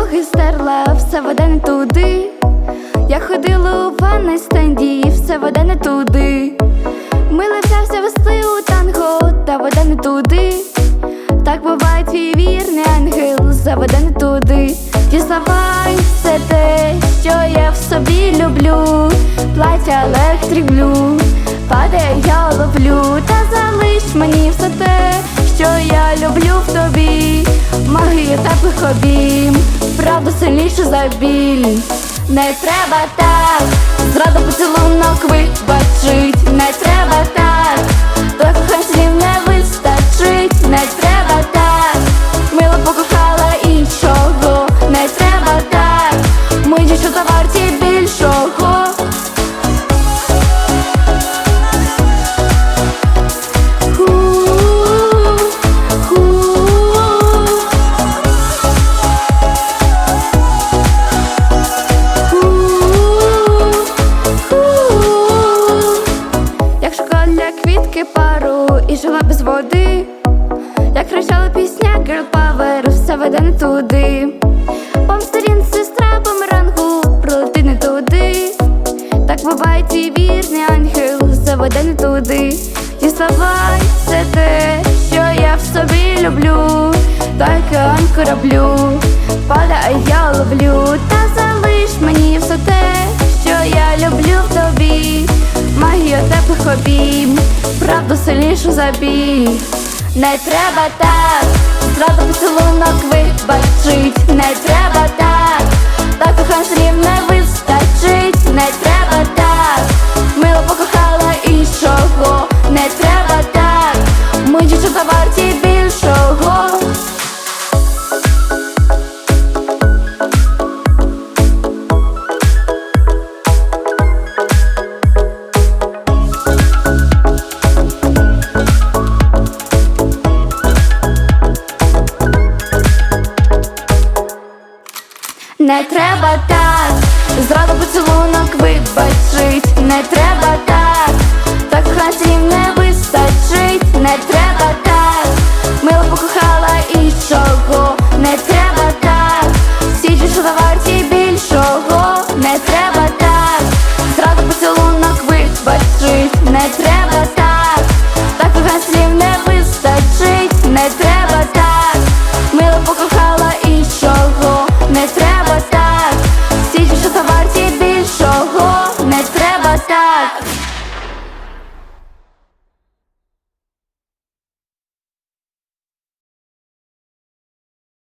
дороги стерла, все вода не туди. Я ходила у ванной стенді, все вода не туди. Мило взявся вести у танго, та вода не туди. Так буває твій вірний ангел, заведе не туди. Дізнавай все те, що я в собі люблю. Плаття електрик падає, я ловлю, та залиш мені все те, що я люблю в тобі. Магія теплих обійм, правда сильніше за біль. Не треба так, зраду поцілунок вибачить, не треба так, слів не вистачить, не треба так, мило покохала іншого, не треба так, ми дійсно варті більшого. Як пісня Girl Power, все веде не туди. Пом сторінці сестра бумерангу пролети не туди. Так буває твій вірний ангел, заведе не туди. Діставай все те, що я в собі люблю, та океан кораблю, падає, я ловлю, та залиш мені все те, що я люблю в тобі. Магія теплих обійм, правду сильнішу за біль. Не треба так, зразу поцілунок вибачить, не треба так, не треба так, зраду поцілунок вибачить, не треба так, так хатів не вистачить, не треба так, мило покохала іншого, не треба так, всі дівчата варті більшого, не треба так, Зраду поцілунок вибачить, не треба так, так слів не вистачить, не треба.